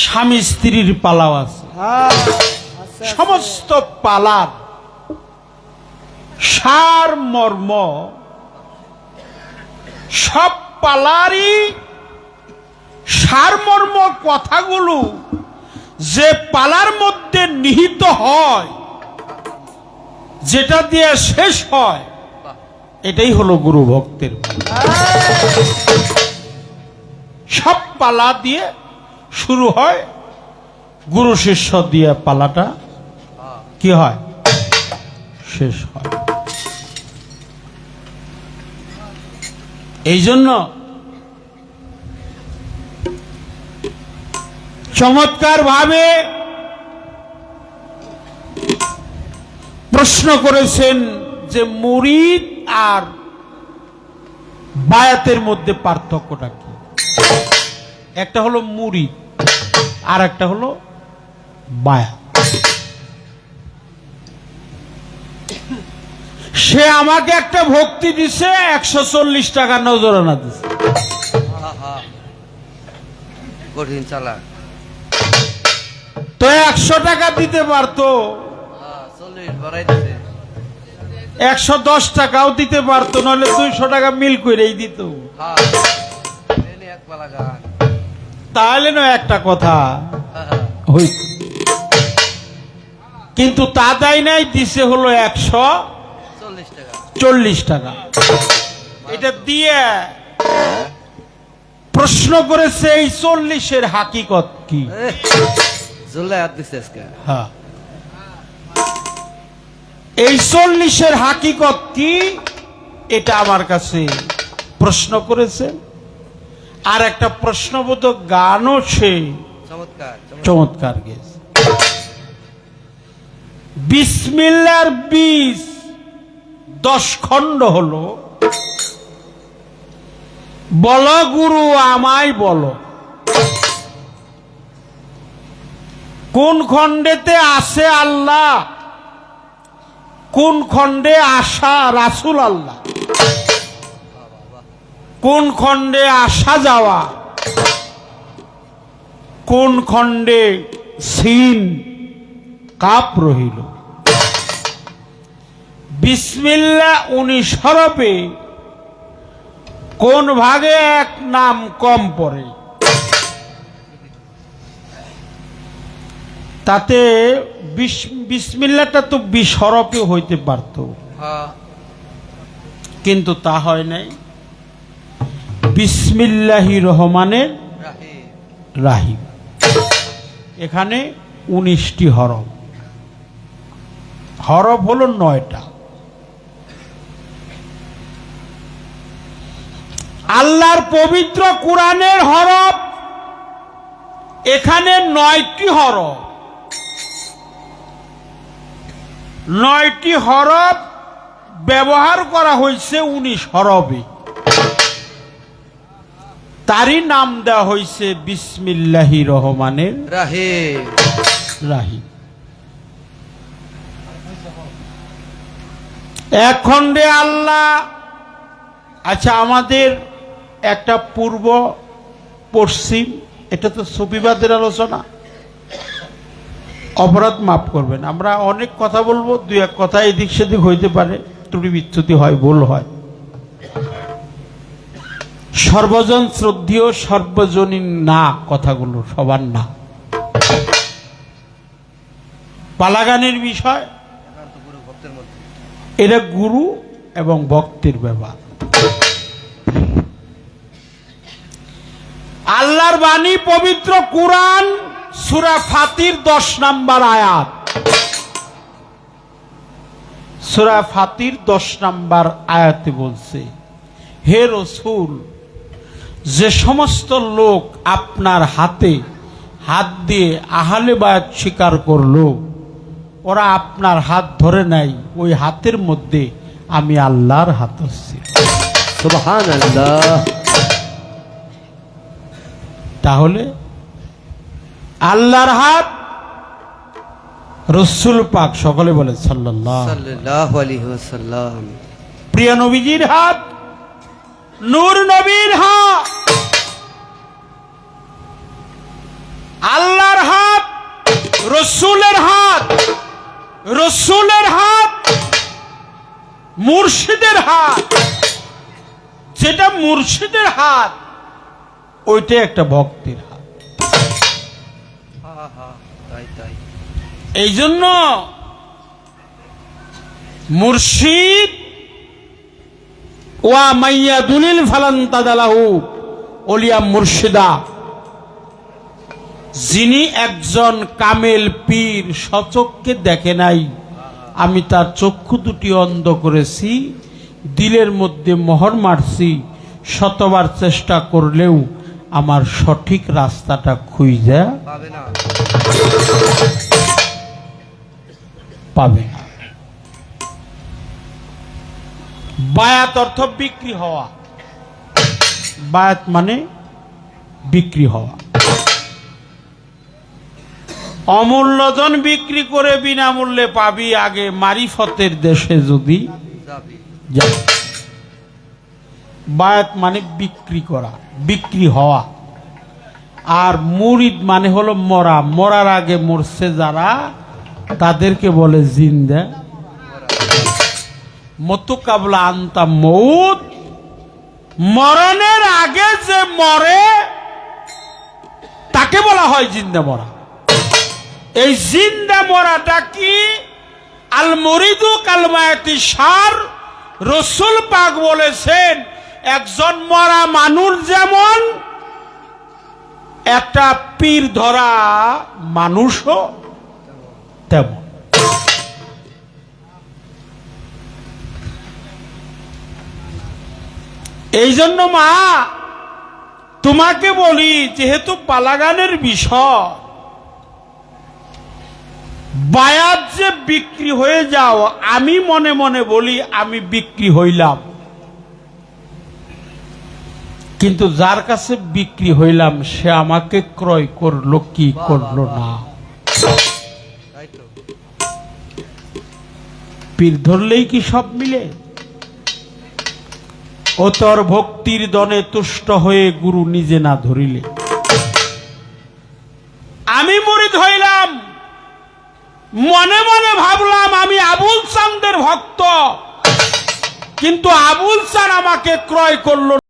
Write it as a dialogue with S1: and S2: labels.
S1: স্বামী স্ত্রীর পালাও আছে।
S2: হ্যাঁ
S1: সমস্ত পালার সার মর্ম সব পালারই সারমর্ম কথাগুলো যে পালার মধ্যে নিহিত হয় যেটা দিয়ে শেষ হয় এটাই হলো গুরু ভক্তের সব পালা দিয়ে শুরু হয় গুরু শিষ্য দিয়ে পালাটা। কি হয়? শেষ হয়। এই জন্য চমৎকার ভাবে প্রশ্ন করেছেন যে মুরিদ আর বায়াতের মধ্যে পার্থক্যটা কি? একটা হলো মুরিদ। আর একটা হলো বায়াত সে আমাকে একটা ভক্তি দিছে একশো চল্লিশ টাকা নজরানা দিছে।
S3: কঠিন চালাক।
S1: তো একশো টাকা দিতে পারতো।
S3: হ্যাঁ,
S1: একশো দশ টাকাও দিতে পারতো নাহলে দুইশো টাকা মিল করেই দিত। তাহলে না একটা কথা। কিন্তু তা দেয় নাই দিছে হলো একশো
S3: চল্লিশ টাকা।
S1: এটা দিয়ে প্রশ্ন করেছে এই চল্লিশের হাকিকত কি? হ্যাঁ। এই চল্লিশের হাকিকত কি? এটা আমার কাছে প্রশ্ন করেছে। আর একটা প্রশ্নবোধক গানও সে
S3: চমৎকার
S1: গেছে বিসমিল্লার বীজ দশ খণ্ড হলো। বল গুরু আমায় বলো। কোন খণ্ডেতে আছে আল্লাহ? কোন খণ্ডে আসা রাসুল আল্লাহ? কোন খণ্ডে আসা যাওয়া? কোন খণ্ডে সিন কাপ রহিল? বিসমিল্লা উনিশ হরফে কোন ভাগে এক নাম কম পড়ে? তাতে বিস- বিসমিল্লাটা তো বিশ হরফে হইতে পারত।
S3: হ্যাঁ।
S1: কিন্তু তা হয় নাই। বিসমিল্লাহি রহমানের
S3: রাহিম।
S1: এখানে উনিশটি হরফ। হরফ হলো নয়টা। আল্লাহর পবিত্র কোরআনের হরফ। এখানে নয়টি হরফ। নয়টি হরফ ব্যবহার করা হয়েছে উনিশ হরফে। তারই নাম দেওয়া হয়েছে বিসমিল্লাহি রহমানের
S3: রাহে
S1: রাহিম। এক খণ্ডে আল্লাহ আচ্ছা আমাদের একটা পূর্ব পশ্চিম এটা তো সুফিবাদের আলোচনা। অপরাধ মাফ করবেন। আমরা অনেক কথা বলব দুই এক কথা এদিক সেদিক হইতে পারে ত্রুটি বিচ্যুতি হয় ভুল হয়। সর্বজন শ্রদ্ধীয় সর্বজনীন না, কথাগুলো সবার না। পালাগানের বিষয়, এটা গুরু এবং ভক্তের ব্যাপার আল্লাহর বাণী, পবিত্র কুরআন, সুরা ফাতির দশ নাম্বার আয়াত। সুরা ফাতির দশ নাম্বার আয়াতে বলছে, হে রসুল যে সমস্ত লোক আপনার হাতে হাত দিয়ে আহালে বায়াত স্বীকার করল ওরা আপনার হাত ধরে নাই ওই হাতের মধ্যে আমি আল্লাহর হাত
S2: আল্লাহ
S1: তাহলে আল্লাহর হাত রসুল পাক সকলে বলে সাল্লাল্লাহু প্রিয় নবীজির হাত নূর নবীর হাত। আল্লাহ রসুলের হাত রসুলের হাত মুর্শিদের হাত। যেটা মুর্শিদের হাত ওইটা একটা ভক্তের হাত। এই জন্য মুর্শিদ ওয়া মাইয়া দুলিল ফালান তাদালাহু ওলিয়া মুর্শিদা। যিনি একজন কামেল পীর সচককে দেখে নাই। আমি তার চক্ষু দুটি অন্ধ করেছি দিলের মধ্যে মোহর মারছি শতবার চেষ্টা করলেও আমার সঠিক রাস্তাটা খুঁজে
S3: পাবে না
S1: পাবে না বায়াত অর্থ বিক্রি হওয়া। বায়াত মানে বিক্রি হওয়া। অমূল্যজন বিক্রি করে বিনামূল্যে পাবি আগে মারিফতের দেশে যদি বায়াত মানে বিক্রি করা বিক্রি হওয়া। আর মুরিদ মানে হলো মরা মরার আগে মরছে যারা তাদেরকে বলে জিন্দা। মতু কাবলা আন্তা মৌত। মরণের আগে যে মরে, তাকে বলা হয় জিন্দা মরা। এই জিন্দা মরাটা কি? আল মরিদু কালমায়াতি সার রসুল পাক বলেছেন, একজন মরা মানুষ যেমন, একটা পীর ধরা মানুষও তেমন। এই জন্য মা তোমাকে বলি যেহেতু পালাগানের বিষয় বায়াত যে বিক্রি হয়ে যাও আমি মনে মনে বলি আমি বিক্রি হইলাম। কিন্তু যার কাছে বিক্রি হইলাম সে আমাকে ক্রয় করল কি করল না? পীর ধরলেই কি সব মিলে? ও তোর ভক্তির দনে তুষ্ট হয়ে গুরু নিজে না ধরিলে। আমি মুরিদ হইলাম। মনে মনে ভাবলাম আমি আবুল চান্দের ভক্ত। কিন্তু আবুল চান আমাকে ক্রয় করল